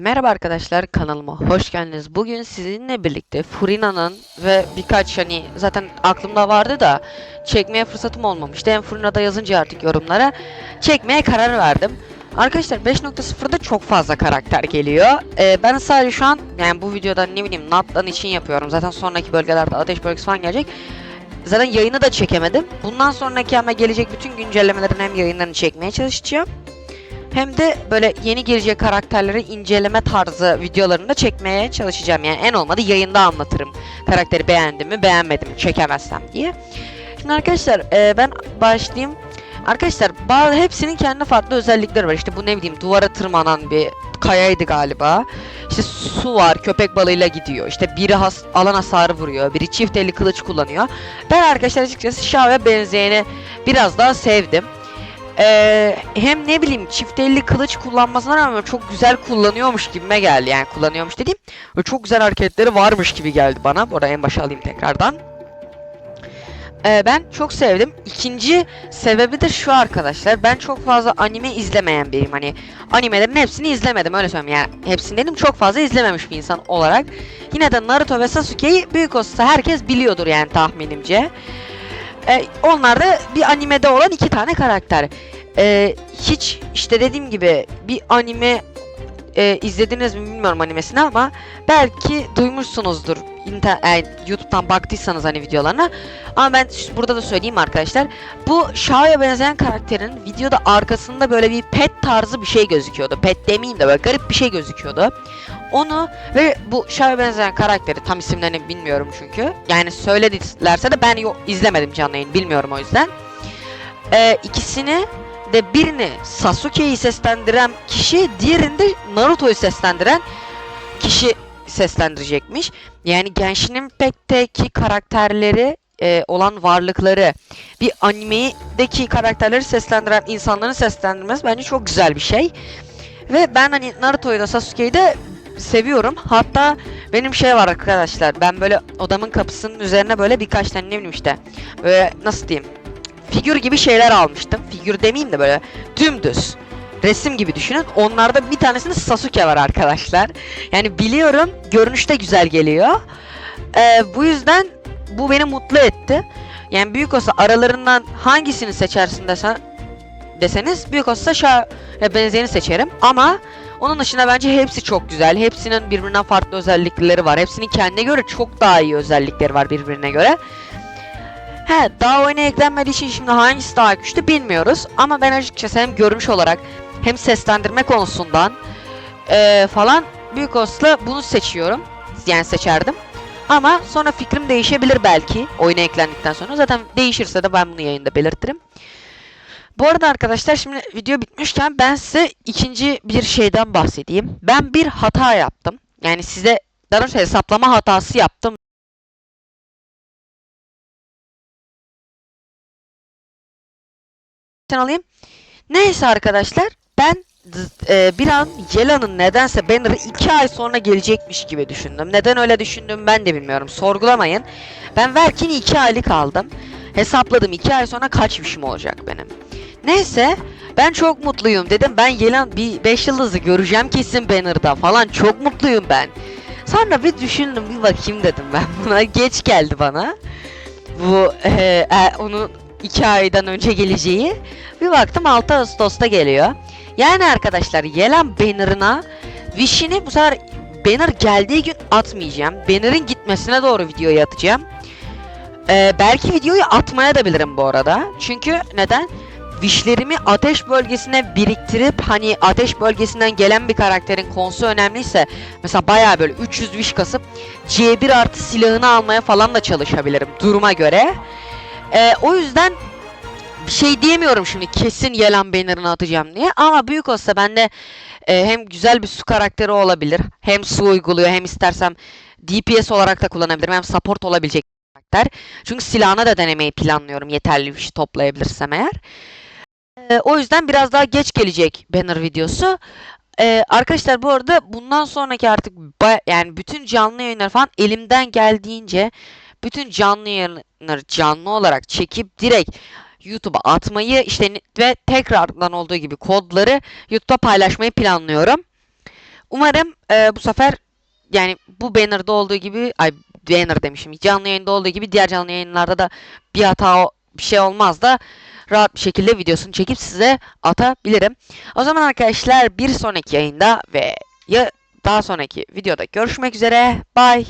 Merhaba arkadaşlar kanalıma hoş geldiniz. Bugün sizinle birlikte Furina'nın ve birkaç hani zaten aklımda vardı da çekmeye fırsatım olmamıştı. Hem Furina'da yazınca artık yorumlara çekmeye karar verdim. Arkadaşlar 5.0'da çok fazla karakter geliyor. Ee, ben sadece şu an yani bu videoda ne bileyim Natlan için yapıyorum. Zaten sonraki bölgelerde ateş bölgesi falan gelecek. Zaten yayını da çekemedim. Bundan sonraki ama gelecek bütün güncellemelerin hem yayınlarını çekmeye çalışacağım hem de böyle yeni gelecek karakterleri inceleme tarzı videolarını da çekmeye çalışacağım. Yani en olmadı yayında anlatırım. Karakteri beğendim mi beğenmedim mi çekemezsem diye. Şimdi arkadaşlar e, ben başlayayım. Arkadaşlar bazı hepsinin kendi farklı özellikleri var. İşte bu ne bileyim duvara tırmanan bir kayaydı galiba. İşte su var köpek balığıyla gidiyor. İşte biri has, alan hasarı vuruyor. Biri çift elli kılıç kullanıyor. Ben arkadaşlar açıkçası Shaw'ya benzeyeni biraz daha sevdim. Ee, hem ne bileyim çift elli kılıç kullanmasına rağmen çok güzel kullanıyormuş gibime geldi. Yani kullanıyormuş dediğim çok güzel hareketleri varmış gibi geldi bana. Bu arada en başa alayım tekrardan. Ee, ben çok sevdim. İkinci sebebi de şu arkadaşlar. Ben çok fazla anime izlemeyen biriyim. Hani animelerin hepsini izlemedim öyle söyleyeyim. Yani hepsini dedim çok fazla izlememiş bir insan olarak. Yine de Naruto ve Sasuke'yi büyük olsa herkes biliyordur yani tahminimce. Ee, onlar da bir animede olan iki tane karakter. Ee, hiç işte dediğim gibi bir anime e, izlediniz mi bilmiyorum animesini ama belki duymuşsunuzdur. İnter e, YouTube'dan baktıysanız hani videolarına. Ama ben burada da söyleyeyim arkadaşlar. Bu Shao'ya benzeyen karakterin videoda arkasında böyle bir pet tarzı bir şey gözüküyordu. Pet demeyeyim de böyle garip bir şey gözüküyordu. Onu ve bu Shao'ya benzeyen karakteri tam isimlerini bilmiyorum çünkü. Yani söyledilerse de ben yo- izlemedim canlı yayın bilmiyorum o yüzden. Ee, ikisini de birini Sasuke'yi seslendiren kişi, diğerini de Naruto'yu seslendiren kişi seslendirecekmiş. Yani Genshin Impact'teki karakterleri e, olan varlıkları bir animedeki karakterleri seslendiren insanların seslendirmesi bence çok güzel bir şey. Ve ben hani Naruto'yu da Sasuke'yi de seviyorum. Hatta benim şey var arkadaşlar. Ben böyle odamın kapısının üzerine böyle birkaç tane ne bileyim işte. Böyle nasıl diyeyim? Figür gibi şeyler almıştım. Figür demeyeyim de böyle dümdüz. Resim gibi düşünün. Onlarda bir tanesinde Sasuke var arkadaşlar. Yani biliyorum görünüşte güzel geliyor. Ee, bu yüzden bu beni mutlu etti. Yani büyük olsa aralarından hangisini seçersin desen deseniz büyük olsa şa benzeyeni seçerim ama onun dışında bence hepsi çok güzel. Hepsinin birbirinden farklı özellikleri var. Hepsinin kendine göre çok daha iyi özellikleri var birbirine göre. He daha oyuna eklenmediği için şimdi hangisi daha güçlü bilmiyoruz. Ama ben açıkçası hem görünüş olarak hem seslendirme konusundan eee, falan büyük olasılıkla bunu seçiyorum. Yani seçerdim. Ama sonra fikrim değişebilir belki oyuna eklendikten sonra. Zaten değişirse de ben bunu yayında belirtirim. Bu arada arkadaşlar şimdi video bitmişken ben size ikinci bir şeyden bahsedeyim. Ben bir hata yaptım. Yani size daha doğrusu hesaplama hatası yaptım. Alayım. Neyse arkadaşlar ben e, bir an Yela'nın nedense Banner'ı 2 ay sonra gelecekmiş gibi düşündüm. Neden öyle düşündüm ben de bilmiyorum. Sorgulamayın. Ben Verkin'i 2 aylık aldım. Hesapladım 2 ay sonra kaçmışım olacak benim. Neyse ben çok mutluyum dedim. Ben Yelan bir 5 yıldızı göreceğim kesin Banner'da falan. Çok mutluyum ben. Sonra bir düşündüm bir bakayım dedim ben buna. Geç geldi bana. Bu e, e, onun 2 aydan önce geleceği. Bir baktım 6 Ağustos'ta geliyor. Yani arkadaşlar Yelan banner'ına Wish'ini bu sefer banner geldiği gün atmayacağım. Banner'ın gitmesine doğru videoyu atacağım. Ee, belki videoyu atmaya da bilirim bu arada. Çünkü neden? Wish'lerimi ateş bölgesine biriktirip hani ateş bölgesinden gelen bir karakterin konusu önemliyse mesela bayağı böyle 300 wish kasıp C1 artı silahını almaya falan da çalışabilirim duruma göre. Ee, o yüzden bir şey diyemiyorum şimdi kesin Yelan banner'ını atacağım diye ama büyük olsa bende e, hem güzel bir su karakteri olabilir hem su uyguluyor hem istersem DPS olarak da kullanabilirim hem support olabilecek karakter. Çünkü silahına da denemeyi planlıyorum yeterli bir şey toplayabilirsem eğer. E, o yüzden biraz daha geç gelecek banner videosu. E, arkadaşlar bu arada bundan sonraki artık yani bütün canlı yayınlar falan elimden geldiğince bütün canlı yayınları canlı olarak çekip direkt YouTube'a atmayı işte ve tekrardan olduğu gibi kodları YouTube'da paylaşmayı planlıyorum. Umarım e, bu sefer yani bu banner'da olduğu gibi ay banner demişim canlı yayında olduğu gibi diğer canlı yayınlarda da bir hata bir şey olmaz da rahat bir şekilde videosunu çekip size atabilirim. O zaman arkadaşlar bir sonraki yayında ve ya daha sonraki videoda görüşmek üzere. Bye.